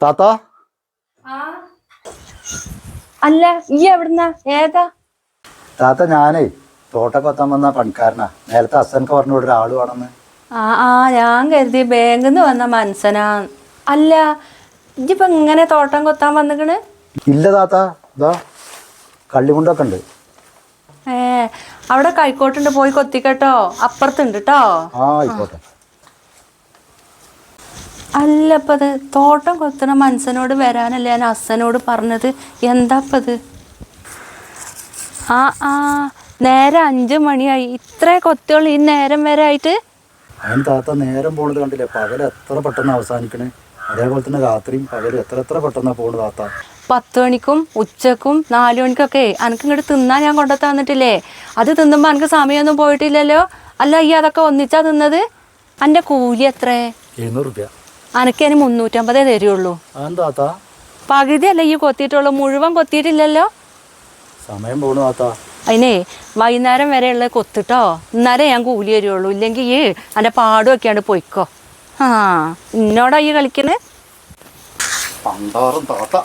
താത്ത? അല്ല ഈ എവിടുന്ന? ഏതാ? താത്ത ഞാനേ തോട്ടം കൊത്താൻ വന്ന പണിക്കാരനാ. നേരത്തെ അസനക്ക് പറഞ്ഞു ഇവിടെ ഒരാൾ വേണമെന്ന്. ആ ആ ഞാൻ കരുതി ബാങ്കിൽ നിന്ന് വന്ന മനസ്സനാ അല്ല ഇപ്പൊ ഇങ്ങനെ തോട്ടം കൊത്താൻ വന്നിക്കണ്? ഇല്ല താത്ത. ഇതാ കള്ളിമുണ്ടൊക്കെ ഉണ്ട്. അവിടെ കൈക്കോട്ടുണ്ട് പോയി കൊത്തിക്കട്ടോ? അപ്പുറത്തുണ്ട് കേട്ടോ അല്ലപ്പത് ആയിക്കോട്ടെ. അല്ല ഇപ്പൊ അത് തോട്ടം കൊത്തണ മനസ്സനോട് വരാനല്ല ഞാൻ അസ്സനോട് പറഞ്ഞത്? എന്താപ്പത് ആ ആ നേരം അഞ്ചു മണിയായി. ഇത്ര കൊത്തുകൾ ഈ നേരം വരെ ആയിട്ട്? താത്ത നേരം പോണത് കണ്ടില്ലേ? പകൽ എത്ര പെട്ടെന്ന് അവസാനിക്കണേ? അതേപോലെ തന്നെ രാത്രിയും പകൽ എത്ര എത്ര പെട്ടെന്നാ പോണത് താത്ത? പത്ത് മണിക്കും ഉച്ചക്കും നാലു മണിക്കൊക്കെ. അനക്ക് ഇങ്ങോട്ട് തിന്നാൻ ഞാൻ കൊണ്ടു തന്നിട്ടില്ലേ അത് തിന്നുമ്പോൾ അനക്ക് സമയമൊന്നും പോയിട്ടില്ലല്ലോ? അല്ല ഈ അതൊക്കെ ഒന്നിച്ചാ തിന്നത്? എന്റെ കൂലി എത്രേ? അനക്ക് ഇനി മുന്നൂറ്റമ്പതേ തരുള്ളൂ. പകുതി അല്ല ഈ കൊത്തിയിട്ടുള്ളൂ. മുഴുവൻ കൊത്തിയിട്ടില്ലല്ലോ? സമയം പോണു താത്ത. അതിനെ വൈകുന്നേരം വരെയുള്ള കൊത്തിട്ടോ? എന്നാലേ ഞാൻ കൂലി തരുള്ളൂ. ഇല്ലെങ്കിൽ ഈ എന്റെ പാടും ഒക്കെയാണ്ട് പൊയ്ക്കോ. ആ ഇന്നോടാ ഈ കളിക്കണേ? പണ്ടാറും താത്ത.